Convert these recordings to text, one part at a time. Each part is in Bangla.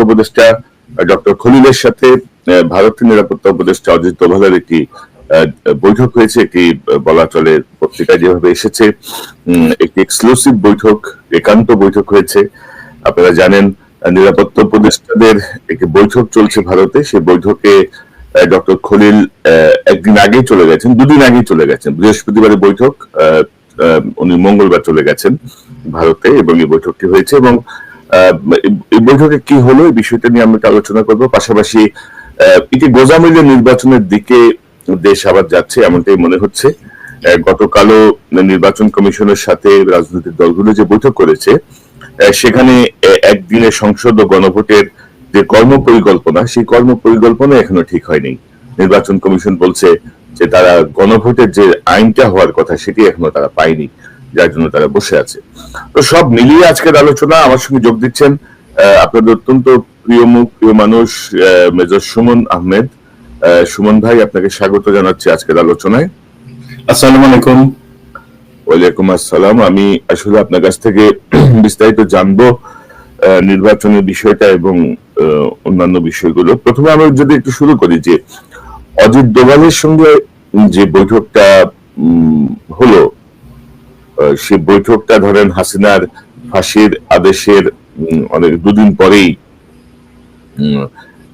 নিরাপত্তা উপদেষ্টা ডক্টর খলিলের সাথে ভারতের নিরাপত্তা উপদেষ্টা অজিত দোভালের একটি বৈঠক হয়েছে, একটি বলা চলে পত্রিকায় যেভাবে এসেছে। একটি এক্সক্লুসিভ বৈঠক, একান্ত বৈঠক হয়েছে। আপনারা জানেন নিরাপত্তা উপদেষ্টাদের একটি বৈঠক চলছে ভারতে। সেই বৈঠকে ডক্টর খলিল একদিন আগেই চলে গেছেন, দুদিন আগেই চলে গেছেন। বৃহস্পতিবারের বৈঠক উনি মঙ্গলবার চলে গেছেন ভারতে এবং এই বৈঠকটি হয়েছে এবং বৈঠকে কি হলো এই বিষয়টা নিয়ে আমরা আলোচনা করব। পাশাপাশি এটি গোজামিলের নির্বাচনের দিকে দেশ আবার যাচ্ছে এমনটাই মনে হচ্ছে। গতকালও নির্বাচন কমিশনের সাথে রাজনৈতিক দলগুলো যে বৈঠক করেছে সেখানে একদিনে সংসদ ও গণভোটের যে কর্ম পরিকল্পনা সেই কর্ম পরিকল্পনা এখনও ঠিক হয়নি। নির্বাচন কমিশন বলছে যে তারা গণভোটের যে আইনটা হওয়ার কথা সেটি এখনও তারা পায়নি। যার জন্য তারা বসে আছে। তো সব মিলিয়ে আজকের আলোচনা আমার সঙ্গে যোগ দিচ্ছেন আপনাদের অত্যন্ত প্রিয় মুখ প্রিয় মানুষ মেজর সুমন আহমেদ। আহ, সুমন ভাই আপনাকে স্বাগত জানাচ্ছি আজকের আলোচনায়। আসসালামু আলাইকুম। ওয়ালাইকুম আসসালাম। আমি আসলে আপনার কাছ থেকে বিস্তারিত জানব নির্বাচনের বিষয়টা এবং অন্যান্য বিষয়গুলো। প্রথমে আমরা যদি একটু শুরু করি যে অজিত দোভালের সঙ্গে যে বৈঠকটা উম, হলো সে বৈঠকটা ধরেন হাসিনার ফাঁসির আদেশের অনেক দুদিন পরেই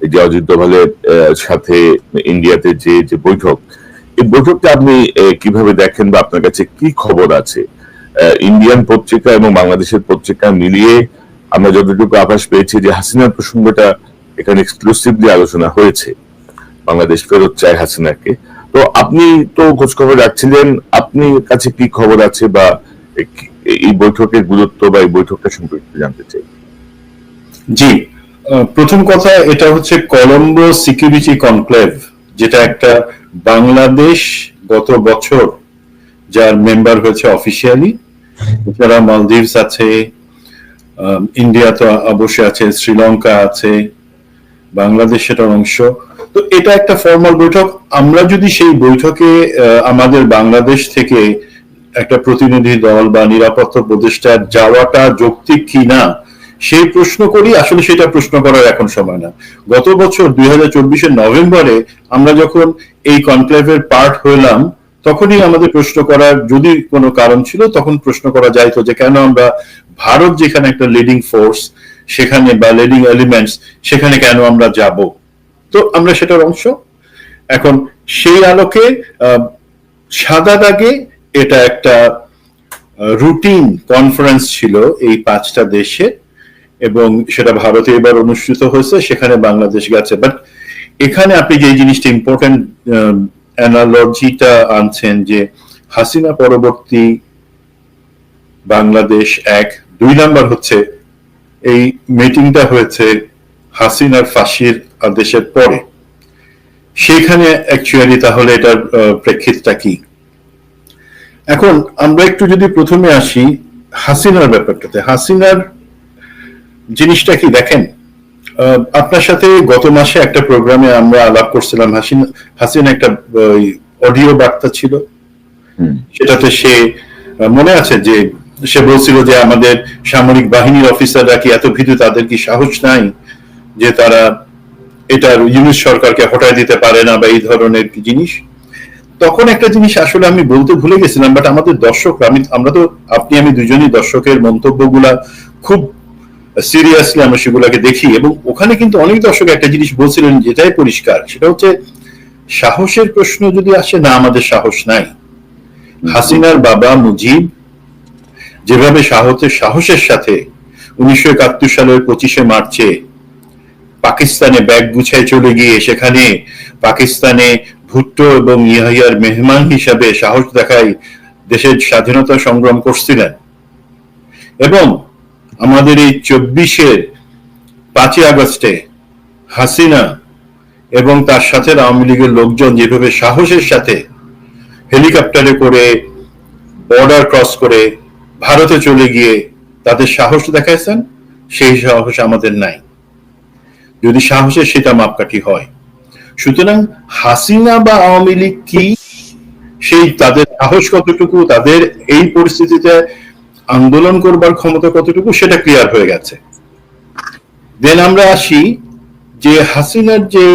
যে অজিত দোভালের সাথে ইন্ডিয়াতে যে যে বৈঠক, এই বৈঠকটা আপনি কীভাবে দেখেন বা আপনার কাছে কি খবর আছে? ইন্ডিয়ান পত্রিকা এবং বাংলাদেশের পত্রিকা মিলিয়ে আমরা যতটুকু আভাস পেয়েছি যে হাসিনার প্রসঙ্গটা এখানে এক্সক্লুসিভলি আলোচনা হয়েছে। বাংলাদেশ ফেরত চায় হাসিনাকে। তো আপনি তো খোঁজ খবর রাখছিলেন, আপনি কাছে কি খবর আছে বা এই- বৈঠকের গুরুত্ব বা এই বৈঠকটা সম্পর্কে জানতে চাই। জি প্রথম কথা এটা হচ্ছে কলম্বো সিকিউরিটি কনক্লেভ, যেটা একটা বাংলাদেশ গত বছর যার মেম্বার হয়েছে অফিসিয়ালি, এছাড়া মালদ্বীপস আছে ইন্ডিয়া তো অবশ্যই আছে, শ্রীলঙ্কা আছে বাংলাদেশ সেটার অংশ। তো এটা একটা ফর্মাল বৈঠক। আমরা যদি সেই বৈঠকে আমাদের বাংলাদেশ থেকে একটা প্রতিনিধি দল বা নিরাপত্তা উপদেষ্টা যাওয়াটা যৌক্তিক কি না, সেই প্রশ্ন করি। আসলে সেটা প্রশ্ন করার এখন সময় না। গত বছর দুই হাজার নভেম্বরে আমরা যখন এই কনক্লেভের পার্ট হইলাম, তখনই আমাদের প্রশ্ন করার যদি কোনো কারণ ছিল, তখন প্রশ্ন করা যাইতো যে কেন আমরা ভারত যেখানে একটা লিডিং ফোর্স সেখানে বা লিডিং এলিমেন্টস সেখানে কেন আমরা যাব? তো আমরা সেটার অংশ। এখন সেই আলোকে সাদা দাগে এটা একটা রুটিন কনফারেন্স ছিল এই পাঁচটা দেশে এবং সেটা ভারতে এবার অনুষ্ঠিত হয়েছে, সেখানে বাংলাদেশ গেছে। বাট এখানে আপনি যে জিনিসটা ইম্পর্টেন্ট অ্যানালজিটা আনছেন যে হাসিনা পরবর্তী বাংলাদেশ এক, দুই নাম্বার হচ্ছে এই মিটিংটা হয়েছে হাসিনার ফাঁসির আদেশের পরে। সেখানে অ্যাকচুয়ালি তাহলে এটার প্রেক্ষিতটা কি? এখন আমরা একটু যদি প্রথমে আসি হাসিনার ব্যাপারটাতে। হাসিনার জিনিসটা কি? দেখেন আপনার সাথে গত মাসে একটা প্রোগ্রামে আমরা আলাপ করছিলাম। হাসিনা হাসিনা একটা অডিও বার্তা ছিল। হুম। সেটাতে সে মনে আছে যে সে বলছিল যে আমাদের সামরিক বাহিনীর অফিসাররা কি এত ভীতু তাদের কি সাহস নাই? যে তারা এটার ইউনিট সরকারকে হটায় দিতে পারে না বা এই ধরনের জিনিস। তখন একটা জিনিস আসলে আমি বলতে ভুলে গেছিলাম বাট আমাদের দর্শকরা আমি, আমরা তো, আপনি, আমি দুজনই দর্শকের মন্তব্যগুলা খুব সিরিয়াসলি আমরা সেগুলাকে দেখি এবং ওখানে কিন্তু অনেক দর্শক একটা জিনিস বলছিলেন যেটাই পরিষ্কার, সেটা হচ্ছে সাহসের প্রশ্ন যদি আসে, না, আমাদের সাহস নাই। হাসিনার বাবা মুজিব যেভাবে সাহসের সাহসের সাথে উনিশশো একাত্তর সালের পঁচিশে মার্চে পাকিস্তানে ব্যাগ গুছায় চলে গিয়ে সেখানে পাকিস্তানে ভুট্টো এবং ইয়াহিয়ার মেহমান হিসাবে সাহস দেখায় দেশের স্বাধীনতা সংগ্রাম করছিলেন। এবং আমাদের এই চব্বিশের পাঁচই আগস্টে হাসিনা এবং তার সাথে আওয়ামী লীগের লোকজন যেভাবে সাহসের সাথে হেলিকপ্টারে করে বর্ডার ক্রস করে ভারতে চলে গিয়ে তাদের সাহস দেখাইছেন, সেই সাহস আমাদের নাই। যদি সাহসের সেটা মাপকাঠি হয়। সুতরাং হাসিনা বা আওয়ামী লীগ কি? সেই তাদের সাহস কতটুকু? তাদের এই পরিস্থিতিতে আন্দোলন করবার ক্ষমতা কতটুকু? সেটা ক্লিয়ার হয়ে গেছে। দেন আমরা আসি যে হাসিনার যে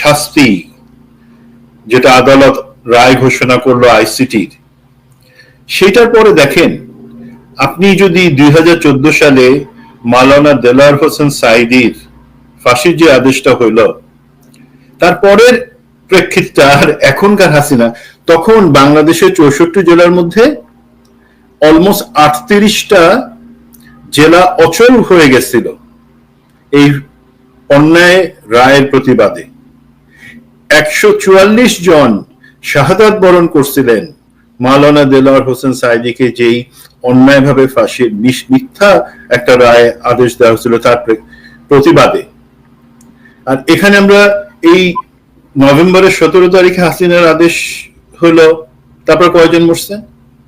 শাস্তি, যেটা আদালত রায় ঘোষণা করল আইসিটির, সেটার পরে দেখেন, আপনি যদি দুই হাজার চোদ্দ সালে মালানা দেলার হোসেন সাইদির ফাঁসির যে আদেশটা হইল তারপরের প্রেক্ষিতটা আর এখনকার হাসিনা, তখন বাংলাদেশের চৌষট্টি জেলার মধ্যে অলমোস্ট আটত্রিশটা জেলা অচল হয়ে গেছিল এই অন্যায় রায়ের প্রতিবাদে। একশো চুয়াল্লিশ জন শাহাদাত বরণ করছিলেন মাওলানা দেলাওয়ার হোসেন সাইদিকে যেই অন্যায়ভাবে ফাঁসির মিথ্যা একটা রায় আদেশ দেওয়া হয়েছিল তার প্রতিবাদে। আর এখানে আমরা এই নভেম্বরের সতেরো তারিখে হাসিনার আদেশ হলো, তারপর কয়জন মরছে?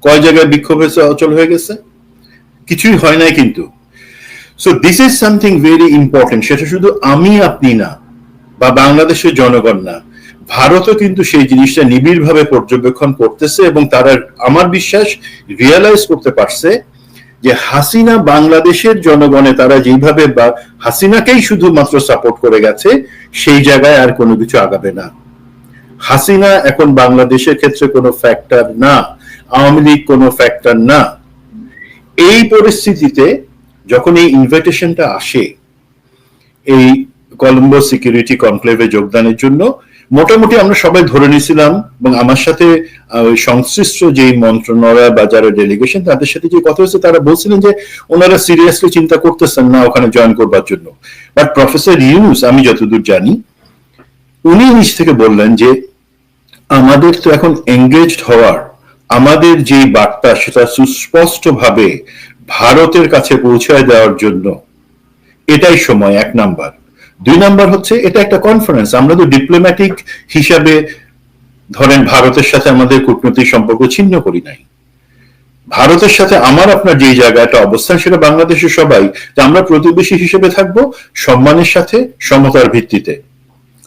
কয় জায়গায় বিক্ষোভ হয়েছে, অচল হয়ে গেছে? কিছুই হয় নাই কিন্তু। So this is something very important সেটা শুধু আমি, আপনি না, বা বাংলাদেশের জনগণ না, ভারতও কিন্তু সেই জিনিসটা নিবিড়ভাবে পর্যবেক্ষণ করতেছে এবং তারা, আমার বিশ্বাস রিয়েলাইজ করতে পারছে যে হাসিনা বাংলাদেশের জনগণে তারা যেভাবে বা হাসিনাকেই শুধুমাত্র সাপোর্ট করে গেছে, সেই জায়গায় আর কোনো কিছু আগাবে না। হাসিনা এখন বাংলাদেশের ক্ষেত্রে কোনো ফ্যাক্টর না, আওয়ামী লীগ কোনো ফ্যাক্টর না। এই পরিস্থিতিতে যখন এই ইনভিটেশনটা আসে, এই কলম্বো সিকিউরিটি কনক্লেভে যোগদানের জন্য মোটামুটি আমরা সবাই ধরে নিয়েছিলাম এবং আমার সাথে সংশ্লিষ্ট যে মন্ত্রণালয় বা যারা ডেলিগেশন তাদের সাথে যে কথা হয়েছে, তারা বলছিলেন যে ওনারা সিরিয়াসলি চিন্তা করতেছেন না ওখানে জয়েন করবার জন্য। বাট প্রফেসর ইউনুস আমি যতদূর জানি, উনি নিজ থেকে বললেন যে আমাদের তো এখন এঙ্গেজড হওয়ার, আমাদের যে বার্তা সেটা সুস্পষ্টভাবে ভারতের কাছে পৌঁছায় দেওয়ার জন্য এটাই সময়, এক নাম্বার। দুই নাম্বার হচ্ছে, এটা একটা কনফারেন্স আমরা তো ডিপ্লোম্যাটিক হিসাবে ধরেন ভারতের সাথে আমাদের কূটনৈতিক সম্পর্ক ছিন্ন করি নাই। ভারতের সাথে আমার আপনার যে জায়গাটা অবস্থান, সেটা বাংলাদেশের সবাই, যে আমরা প্রতিবেশী হিসেবে থাকব সম্মানের সাথে, সমতার ভিত্তিতে।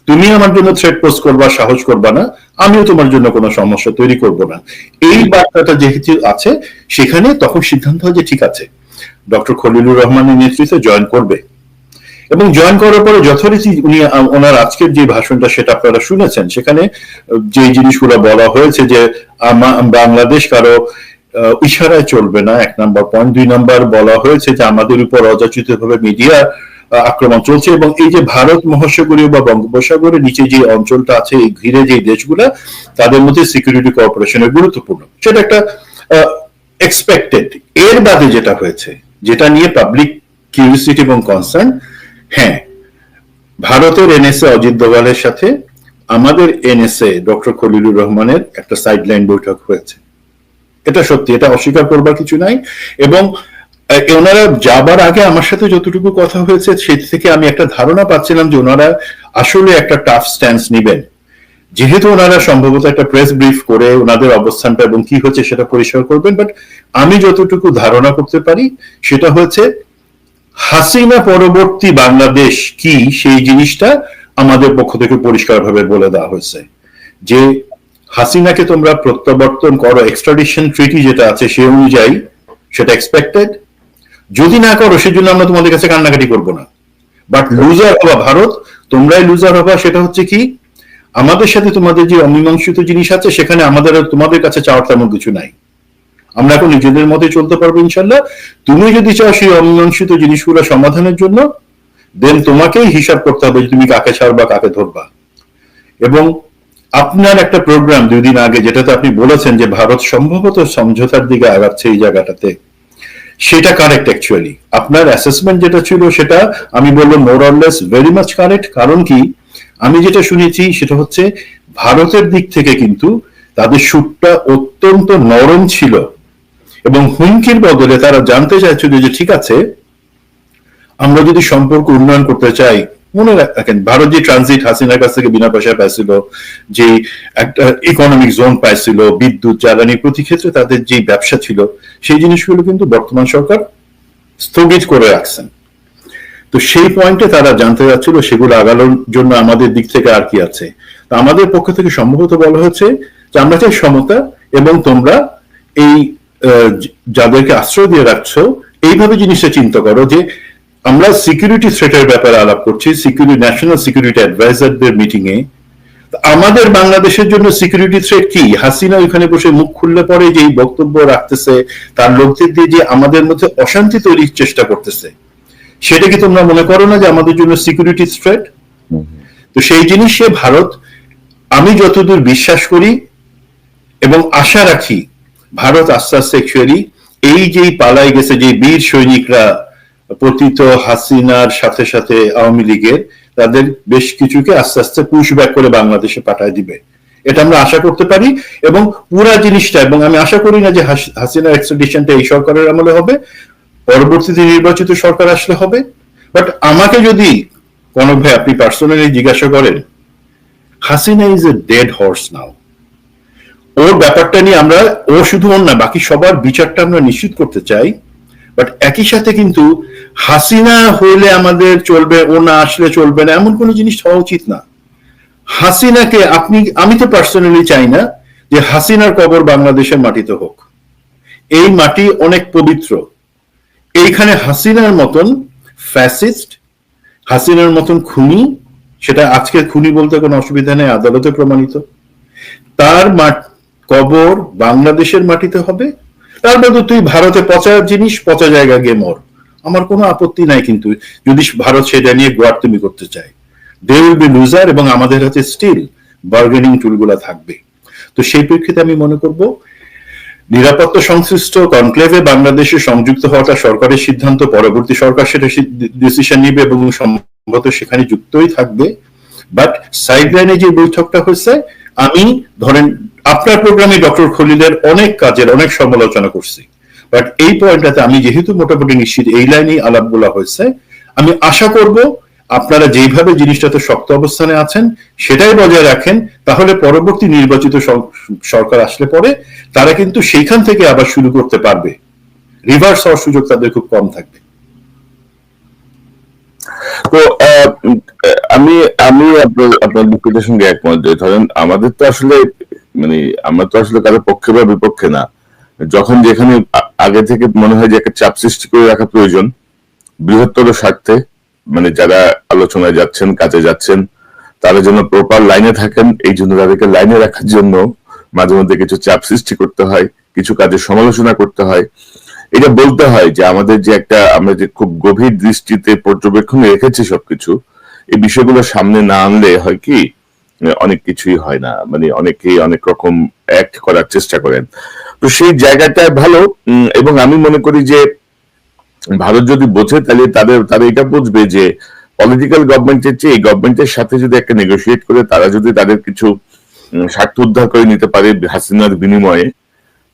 তুমি আমার জন্য থ্রেড পোস্ট করবা, সাহস করবা না, আমিও তোমার জন্য কোনো সমস্যা তৈরি করব না। এই বার্তাটা যেহেতু আছে, সেখানে তখন সিদ্ধান্ত হয় যে ঠিক আছে। ডক্টর খলিলুর রহমানের নেতৃত্বে জয়েন করবে। এবং জয়েন করার পরে যথারীতি উনি ওনার আজকের যে ভাষণটা সেটা আপনারা শুনেছেন। সেখানে যে জিনিসগুলো বলা হয়েছে যে বাংলাদেশ কারও ইশারায় চলবে না, এক নাম্বার পয়েন্ট দুই নাম্বার বলা হয়েছে যে, আমাদের উপর অযাচিত ভাবে মিডিয়া আক্রমণ চলছে এবং এই যে ভারত মহাসাগরীয় বা বঙ্গোপসাগরের নিচে যে অঞ্চলটা আছে, এই ঘিরে যে দেশগুলা, তাদের মধ্যে সিকিউরিটি কোঅপারেশনের গুরুত্বপূর্ণ। সেটা একটা এক্সপেক্টেড এর বাদে যেটা হয়েছে, যেটা নিয়ে পাবলিক কিউরিসিটি এবং কনসার্ন হ্যাঁ ভারতের এনএসএ অজিত দোভালের সাথে আমাদের এনএসএ ডক্টর খলিলুর রহমানের একটা সাইডলাইন বৈঠক হয়েছে। এটা সত্যি, এটা অস্বীকার করবার কিছু নাই। এবং ওনারা যাবার আগে আমার সাথে যতটুকু কথা হয়েছে, সেই থেকে আমি একটা ধারণা পাচ্ছিলাম যে ওনারা আসলে একটা টাফ স্ট্যান্স নিবেন। যেহেতু ওনারা সম্ভবত একটা প্রেস ব্রিফ করে ওনাদের অবস্থানটা এবং কি হচ্ছে সেটা পরিষ্কার করবেন বাট আমি যতটুকু ধারণা করতে পারি, সেটা হচ্ছে হাসিনা পরবর্তী বাংলাদেশ কি সেই জিনিসটা আমাদের পক্ষ থেকে পরিষ্কারভাবে বলে দেওয়া হয়েছে। যে হাসিনাকে তোমরা প্রত্যাবর্তন করো এক্সট্রাডিশন ট্রিটি যেটা আছে সে অনুযায়ী সেটা এক্সপেক্টেড যদি না করো, সেজন্য আমরা তোমাদের কাছে কান্নাকাটি করব না। বাট লুজার হবা ভারত, তোমরাই লুজার হবা, সেটা হচ্ছে কি, আমাদের সাথে তোমাদের যে অমীমাংসিত জিনিস আছে, সেখানে আমাদের তোমাদের কাছে চাওয়ার তেমন কিছু নাই। আমরা এখন নিজেদের মতে চলতে পারব ইনশাল্লাহ তুমি যদি চাও সেই অমীমাংসিত জিনিসগুলো সমাধানের জন্য দেন তোমাকেই হিসাব করতে হবে তুমি কাকে ছাড়বা, কাকে ধরবা। এবং আপনার একটা প্রোগ্রাম দুই দিন আগে, যেটাতে আপনি বলেছেন যে ভারত সম্ভবত সমঝোতার দিকে আগাচ্ছে এই জায়গাটাতে, সেটা কারেক্ট অ্যাকচুয়ালি আপনার অ্যাসেসমেন্ট যেটা ছিল, সেটা আমি বলব more or less very much correct কারণ কি? আমি যেটা শুনেছি, সেটা হচ্ছে ভারতের দিক থেকে কিন্তু তাদের সুরটা অত্যন্ত নরম ছিল। এবং হুমকির বদলে তারা জানতে চাইছিল যে ঠিক আছে, আমরা যদি সম্পর্ক উন্নয়ন করতে চাই, মনে রাখেন, ভারত যে ট্রানজিট হাসিনার কাছ থেকে বিনা পয়সায় পাইছিল, যে একটা ইকোনমিক জোন পাইছিল, বিদ্যুৎ, জ্বালানি, প্রতি ক্ষেত্রে তাদের যে ব্যবসা ছিল, সেই জিনিসগুলো কিন্তু বর্তমান সরকার স্থগিত করে রাখছেন। তো সেই পয়েন্টে তারা জানতে চাচ্ছিল সেগুলো আগানোর জন্য আমাদের দিক থেকে আর কি আছে। তো আমাদের পক্ষ থেকে সম্ভবত বলা হচ্ছে যে আমরা চাই সমতা এবং তোমরা এই যাদেরকে আশ্রয় দিয়ে রাখছো, এইভাবে জিনিসটা চিন্তা করো যে আমরা সিকিউরিটি থ্রেটের ব্যাপারে আলাপ করছি সিকিউরিটি ন্যাশনাল সিকিউরিটি অ্যাডভাইজারদের মিটিং এ আমাদের বাংলাদেশের জন্য সিকিউরিটি থ্রেট কি? হাসিনা ওইখানে বসে মুখ খুললে পরে যে বক্তব্য রাখতেছে, তার লোকদের দিয়ে যে আমাদের মধ্যে অশান্তি তৈরির চেষ্টা করতেছে, সেটা কি তোমরা মনে করো না যে আমাদের জন্য সিকিউরিটি থ্রেট তো সেই জিনিসে ভারত, আমি যতদূর বিশ্বাস করি এবং আশা রাখি ভারত আস্তে আস্তে অ্যাকচুয়ালি এই যেই পালায় গেছে, যে বীর সৈনিকরা, পতিত হাসিনার সাথে সাথে আওয়ামী লীগের, তাদের বেশ কিছুকে আস্তে আস্তে পুশব্যাক করে বাংলাদেশে পাঠায় দিবে। এটা আমরা আশা করতে পারি এবং পুরা জিনিসটা, এবং আমি আশা করি না যে হাসিনার এক্সট্রাডিশনটা এই সরকারের আমলে হবে, পরবর্তীতে নির্বাচিত সরকার আসলে হবে। বাট আমাকে যদি কোনো ভাই আপনি পার্সোনালি জিজ্ঞাসা করেন, Hasina is a dead horse now ওর ব্যাপারটা নিয়ে আমরা, ও শুধু ওর না, বাকি সবার বিচারটা আমরা নিশ্চিত করতে চাই। বাট একই সাথে কিন্তু হাসিনা হইলে আমাদের চলবে, ও না আসলে চলবে না, এমন কোনো জিনিস হওয়া উচিত না। হাসিনাকে আপনি, আমি তো পার্সোনালি চাই না যে হাসিনার কবর বাংলাদেশের মাটিতে হোক। এই মাটি অনেক পবিত্র। এইখানে হাসিনার মতন ফ্যাসিস্ট হাসিনার মতন খুনি, সেটা আজকে খুনি বলতে কোনো অসুবিধা নেই, আদালতে প্রমাণিত। তার কবর বাংলাদেশের মাটিতে হবে। তার মধ্যে তুই ভারতে পচা জিনিস, পচা জায়গা গিয়ে মর। আমার কোনো আপত্তি নাই কিন্তু যদি ভারত সেটা নিয়ে গোয়ার্তমি করতে চায়। দে উইল বি লুজার এবং আমাদের হাতে স্টিল বার্গেনিং টুলগুলা থাকবে। তো সেই প্রেক্ষিতে আমি মনে করব, নিরাপত্তা সংশ্লিষ্ট কনক্লেভে বাংলাদেশে সংযুক্ত হওয়াটা সরকারের সিদ্ধান্ত, পরবর্তী সরকার সেটা ডিসিশন নিবে এবং সম্ভবত সেখানে যুক্তই থাকবে। বাট সাইড লাইনে যে বৈঠকটা হয়েছে, আমি ধরেন আপনার প্রোগ্রামে ডক্টর খলিলের অনেক কাজের অনেক সমালোচনা করছি। বাট এই পয়েন্টটাতে আমি যেহেতু মোটামুটি নিশ্চিত এই লাইনেই আলাপগুলা হয়েছে, আমি আশা করব আপনারা যেইভাবে জিনিসটাতে শক্ত অবস্থানে আছেন, সেটাই বজায় রাখেন, তাহলে পরবর্তী নির্বাচিত সরকার আসলে পরে তারা কিন্তু সেইখান থেকে আবার শুরু করতে পারবে। রিভার্স হওয়ার সুযোগ তাদের খুব কম থাকবে। তো আমি আমি আপনার আপনার সঙ্গে একমত যে ধরেন আমাদের তো আসলে মানে আমরা তো আসলে কারও পক্ষে বা বিপক্ষে না। যখন যেখানে আগে থেকে মনে হয় যে একটা চাপ সৃষ্টি করে রাখা প্রয়োজন, বৃহত্তর স্বার্থে মানে যারা আলোচনায় যাচ্ছেন, কাজে যাচ্ছেন, তারা যেন প্রপার লাইনে থাকেন, এই জন্য তাদেরকে লাইনে রাখার জন্য মাঝে মধ্যে কিছু চাপ সৃষ্টি করতে হয়, কিছু কাজের সমালোচনা করতে হয়। এটা বলতে হয় যে আমাদের যে একটা, আমরা যে খুব গভীর দৃষ্টিতে পর্যবেক্ষণে রেখেছি সবকিছু, এই বিষয়গুলো সামনে না আনলে হয় কি অনেক কিছুই হয় না। মানে অনেকেই অনেক রকম অ্যাক্ট করার চেষ্টা করেন। তো সেই জায়গাটা ভালো এবং আমি মনে করি যে ভারত যদি বোঝে, তাহলে তাদের, তারা এটা বুঝবে যে পলিটিক্যাল গভর্নমেন্টের চেয়ে এই গভর্নমেন্টের সাথে যদি একটা নেগোসিয়েট করে, তারা যদি তাদের কিছু স্বার্থ উদ্ধার করে নিতে পারে হাসিনার বিনিময়ে,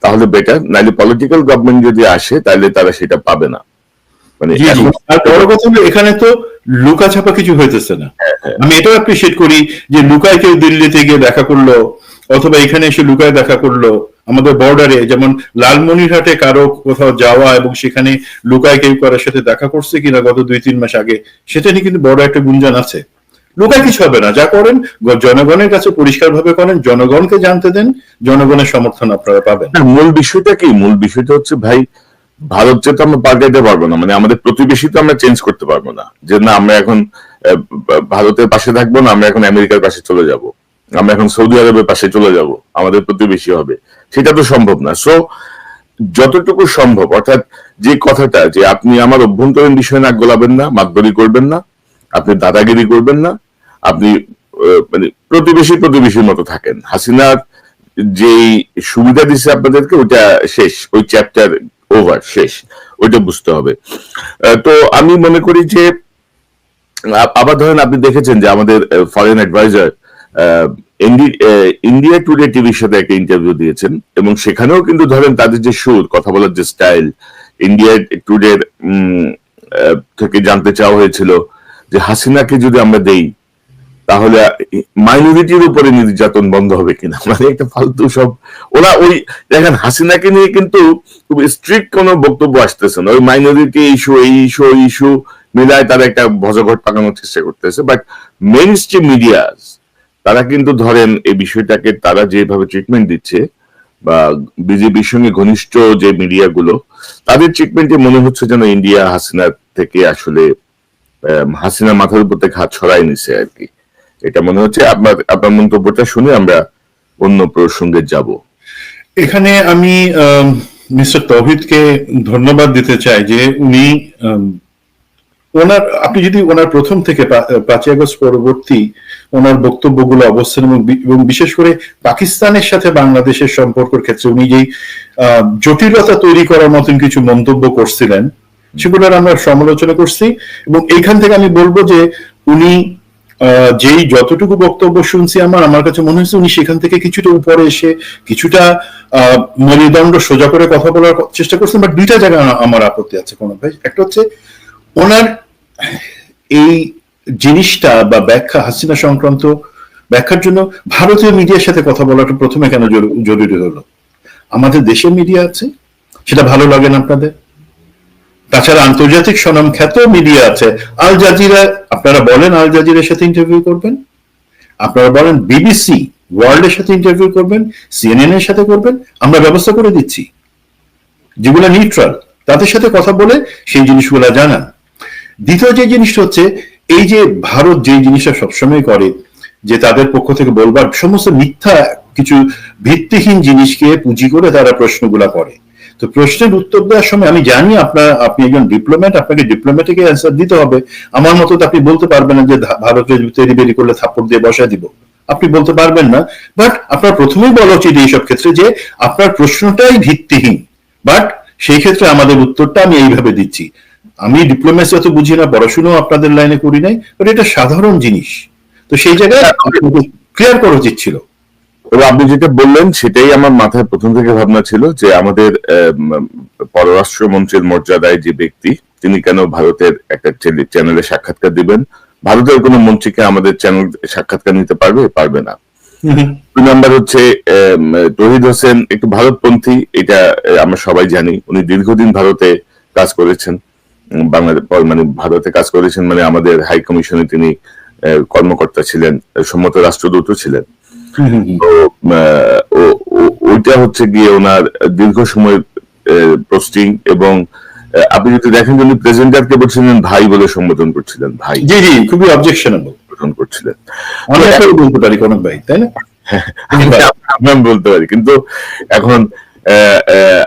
তাহলে বেটার নাহলে পলিটিক্যাল গভর্নমেন্ট যদি আসে, তাহলে তারা সেটা পাবে না। মানে আর বড় কথা হলো এখানে তো লুকা ছাপা কিছু হইতেছে না। আমি এটাও অ্যাপ্রিসিয়েট করি যে লুকায় কেউ দিল্লিতে গিয়ে দেখা করল অথবা এখানে এসে লুকায় দেখা করল। আমাদের বর্ডারে যেমন লালমনিরহাটে কারও কোথাও যাওয়া এবং সেখানে লুকায় কেউ কারোর সাথে দেখা করছে কিনা গত দুই তিন মাস আগে সেটা নিয়ে কিন্তু বড় একটা গুঞ্জন আছে। লুকায় কিছু হবে না যা করেন জনগণের কাছে পরিষ্কার ভাবে করেন জনগণকে জানতে দেন জনগণের সমর্থন আপনারা পাবেন। মূল বিষয়টা কি? মূল বিষয়টা হচ্ছে ভাই ভারত যেহেতু আমরা পাল্টাইতে পারব না মানে আমাদের প্রতিবেশী তো আমরা চেঞ্জ করতে পারব না। যে না, আমরা এখন ভারতের পাশে থাকব না, আমরা এখন আমেরিকার পাশে চলে যাব। আমরা এখন সৌদি আরবের পাশে চলে যাব, আমাদের প্রতিবেশী হবে। সেটা তো সম্ভব না। সো যতটুকু সম্ভব, অর্থাৎ যে কথাটা যে আপনি আমার অভ্যন্তরীণ বিষয়ে নাক গোলাবেন না, মাতবরি করবেন না, আপনি দাদাগিরি করবেন না, আপনি মানে প্রতিবেশী প্রতিবেশীর মতো থাকেন। হাসিনার যেই সুবিধা দিচ্ছে আপনাদেরকে ওইটা শেষ। ওই চ্যাপ্টার ওভার শেষ। ওইটা বুঝতে হবে। তো আমি মনে করি যে আবার ধরেন আপনি দেখেছেন যে আমাদের ফরেন অ্যাডভাইজার ইন্ডিয়া টুডে টিভির সাথে একটা ইন্টারভিউ দিয়েছেন। এবং সেখানেও কিন্তু ধরেন তাদের যে সুর, কথা বলার যে স্টাইল ইন্ডিয়া টুডে থেকে জানতে চাওয়া হয়েছিল যে হাসিনাকে যদি আমরা দেই তাহলে মাইনরিটির উপরে নির্যাতন বন্ধ হবে কিনা? মানে একটা ফালতু সব ওরা ওই দেখেন হাসিনাকে নিয়ে কিন্তু খুব স্ট্রিক্ট কোনো বক্তব্য আসতেছে না। ওই মাইনরিটি ইস্যু এই ইস্যু ওই ইস্যু মিলায় তারা একটা ভজঘট পাকানোর চেষ্টা করতেছে। বাট মেন স্ট্রিম মিডিয়াস তারা কিন্তু ধরেন এই বিষয়টাকে তারা যেভাবে ট্রিটমেন্ট দিচ্ছে, বা বিজেপির সঙ্গে ঘনিষ্ঠ যে মিডিয়াগুলো তাদের ট্রিটমেন্টে মনে হচ্ছে যেন ইন্ডিয়া হাসিনা থেকে আসলে হাসিনা মাথার উপর থেকে হাত ছড়াই নিছে আর কি। এটা মনে হচ্ছে আপনার আপনার মন্তব্যটা শুনে আমরা অন্য প্রসঙ্গে যাব। এখানে আমি মিস্টার তৌহিদকে ধন্যবাদ দিতে চাই যে উনি ওনার, আপনি যদি ওনার প্রথম থেকে পাঁচই আগস্ট পরবর্তী ওনার বক্তব্যগুলো অবস্থান এবং বিশেষ করে পাকিস্তানের সাথে বাংলাদেশের সম্পর্কের ক্ষেত্রে উনি যেই জটিলতা তৈরি করার মতন কিছু মন্তব্য করছিলেন, সেগুলোর আমরা সমালোচনা করছি এবং এইখান থেকে আমি বলব যে উনি যেই যতটুকু বক্তব্য শুনছি আমার আমার কাছে মনে হচ্ছে উনি সেখান থেকে কিছুটা উপরে এসে কিছুটা মেরুদণ্ড সোজা করে কথা বলার চেষ্টা করছেন বাট দুইটা জায়গায় আমার- আপত্তি আছে কোনো ভাই। একটা হচ্ছে ওনার এই জিনিসটা বা ব্যাখ্যা, হাসিনা সংক্রান্ত ব্যাখ্যার জন্য ভারতীয় মিডিয়ার সাথে কথা বলাটা প্রথমে কেন জরু- জরুরি হলো? আমাদের দেশের মিডিয়া আছে, সেটা ভালো লাগে না আপনাদের? তাছাড়া আন্তর্জাতিক স্বনাম খ্যাত মিডিয়া আছে। আল জাজিরা, আপনারা বলেন আল জাজিরার সাথে ইন্টারভিউ করবেন? আপনারা বলেন বিবিসি ওয়ার্ল্ডের সাথে ইন্টারভিউ করবেন সিএনএন এর সাথে করবেন, আমরা ব্যবস্থা করে দিচ্ছি। যেগুলো নিউট্রাল তাদের সাথে কথা বলে সেই জিনিসগুলো জানান। দ্বিতীয় যে জিনিসটা হচ্ছে, এই যে ভারত যে জিনিসটা সবসময় করে, যে তাদের পক্ষ থেকে বলবার সমস্ত মিথ্যা কিছু ভিত্তিহীন জিনিসকে পুঁজি করে তারা প্রশ্নগুলা করে। তো প্রশ্নের উত্তর দেওয়ার সময় আমি জানি আপনার আপনি একজন ডিপ্লোম্যাট আপনাকে ডিপ্লোম্যাটিক অ্যান্সার দিতে হবে। আমার মতো তো আপনি বলতে পারবেন না যে ভারতের তৈরি বেরি করলে থাপ্পড় দিয়ে বসা দিব। আপনি বলতে পারবেন না। বাট আপনার প্রথমেই বলা উচিত এইসব ক্ষেত্রে যে আপনার প্রশ্নটাই ভিত্তিহীন। বাট সেই ক্ষেত্রে আমাদের উত্তরটা আমি এইভাবে দিচ্ছি। আমি ডিপ্লোমেসি অত বুঝি না পড়াশুনো আপনাদের লাইনে করি নাই বাট এটা সাধারণ জিনিস। তো সেই জায়গায় ক্লিয়ার করা উচিত ছিল। এবং আপনি যেটা বললেন সেটাই আমার মাথায় প্রথম থেকে ভাবনা ছিল যে আমাদের আম, পররাষ্ট্রমন্ত্রীর মর্যাদায় যে ব্যক্তি তিনি কেন ভারতের একটা চ্যানেলে সাক্ষাৎকার দিবেন? ভারতের কোনো মন্ত্রীকে আমাদের চ্যানেল সাক্ষাৎকার নিতে পারবে? পারবে না। দুই নাম্বার হচ্ছে তহিদ হোসেন একটু ভারতপন্থী এটা আমরা সবাই জানি উনি দীর্ঘদিন ভারতে কাজ করেছেন। বাংলাদেশ মানে ভারতে কাজ করেছেন মানে আমাদের হাই কমিশনে তিনি কর্মকর্তা ছিলেন সম্মত রাষ্ট্রদূত ছিলেন। তো ওইটা হচ্ছে গিয়ে ওনার দীর্ঘ সময় পোস্টিং এবং আপনি যদি দেখেন উনি প্রেজেন্টারকে বলছিলেন ভাই বলে সম্বোধন করছিলেন ভাই। জি জি খুবই অবজেকশনেবল করছিলেন। আমি এটাও বলতে পারি কনক ভাই তাই না? বলতে পারি কিন্তু এখন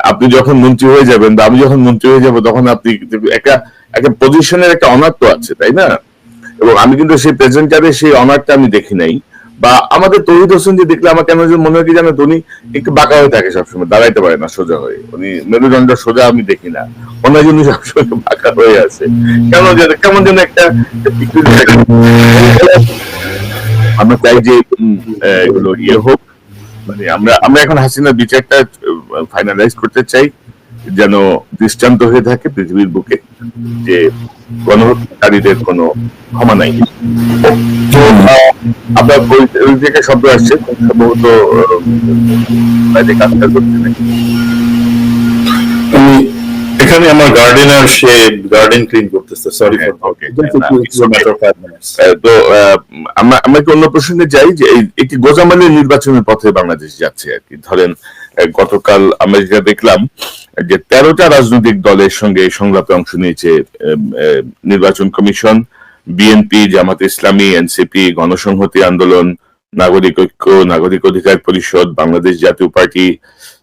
আপনি যখন মন্ত্রী হয়ে যাবেন বা আমি যখন মন্ত্রী হয়ে যাব তখন আপনি একটা একটা পজিশনের একটা অনার তো আছে তাই না? এবং আমি কিন্তু সেই প্রেজেন্টারে সেই অনারটা আমি দেখি নাই। বা আমাদের তহিদ হোসেন যে দেখলে আমার কেন যেন মনে হয় কি তো উনি একটু বাঁকা হয়ে থাকে সবসময়, দাঁড়াইতে পারে না, সোজা হয়ে। উনি মেরুদণ্ড সোজা আমি দেখি না। ওনার জন্য সবসময় বাঁকা হয়ে আছে। কেন যেন কেমন যেন একটা আমরা চাই যে এগুলো ইয়ে হোক। মানে আমরা আমরা এখন হাসিনার বিচারটা ফাইনালাইজ করতে চাই। যেন দৃষ্টান্ত হয়ে থাকে পৃথিবীর বুকে, যে গণহত্যাকারীদের কোনো ক্ষমা নাই। আপনার থেকে শব্দ আসছে সম্ভবত কাজটা এখানে আমার গার্ডেনার সে গার্ডেন ক্লিন করতেছে সরি ফর. তো আমরা আমরা একটু অন্য প্রসঙ্গে যাই যে এই একটি গোজামালের নির্বাচনের পথে বাংলাদেশ যাচ্ছে আর কি। ধরেন গতকাল আমরা যেটা দেখলাম যে তেরোটা রাজনৈতিক দলের সঙ্গে সংলাপে অংশ নিয়েছে আহ, আহ, নির্বাচন commission BNP Jamaat Islami NCP গণসংহতি আন্দোলন নাগরিক ঐক্য নাগরিক অধিকার পরিষদ বাংলাদেশ জাতীয় পার্টি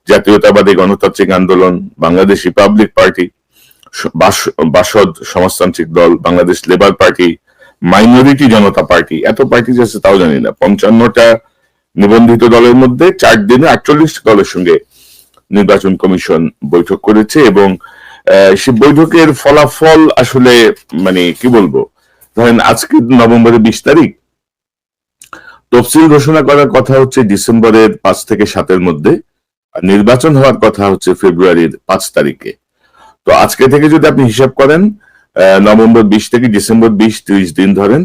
জাতীয়তাবাদী গণতান্ত্রিক আন্দোলন, বাংলাদেশ রিপাবলিক পার্টি বাসদ সমাজতান্ত্রিক দল, Bangladesh Labour Party Minority Janata Party. এত পার্টি আছে তাও জানি না। পঞ্চান্নটা নিবন্ধিত দলের মধ্যে চার দিনে আটচল্লিশটা দলের সঙ্গে নির্বাচন কমিশন বৈঠক করেছে এবং সে বৈঠকের ফলাফল আসলে মানে কি বলব? ধরেন আজকে নভেম্বরের বিশ তারিখ। তফসিল ঘোষণা করার কথা হচ্ছে ডিসেম্বরের পাঁচ থেকে সাতের মধ্যে। আর নির্বাচন হওয়ার কথা হচ্ছে ফেব্রুয়ারির পাঁচ তারিখে। তো আজকে থেকে যদি আপনি হিসাব করেন নভেম্বর বিশ থেকে ডিসেম্বর বিশ তিরিশ দিন ধরেন,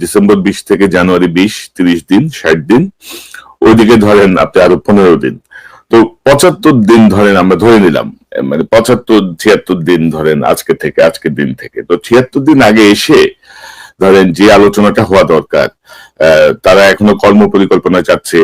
ডিসেম্বর বিশ থেকে জানুয়ারি বিশ তিরিশ দিন, ষাট দিন, ওইদিকে ধরেন আপনি আরও পনেরো দিন। তো পঁচাত্তর দিন ধরেন আমরা ধরে নিলাম মানে পঁচাত্তর, ছিয়াত্তর দিন ধরেন আজকে থেকে, আজকের দিন থেকে। তো ছিয়াত্তর দিন আগে এসে ধরেন যে আলোচনাটা হওয়া দরকার তারা এখনও কর্ম পরিকল্পনা চাচ্ছে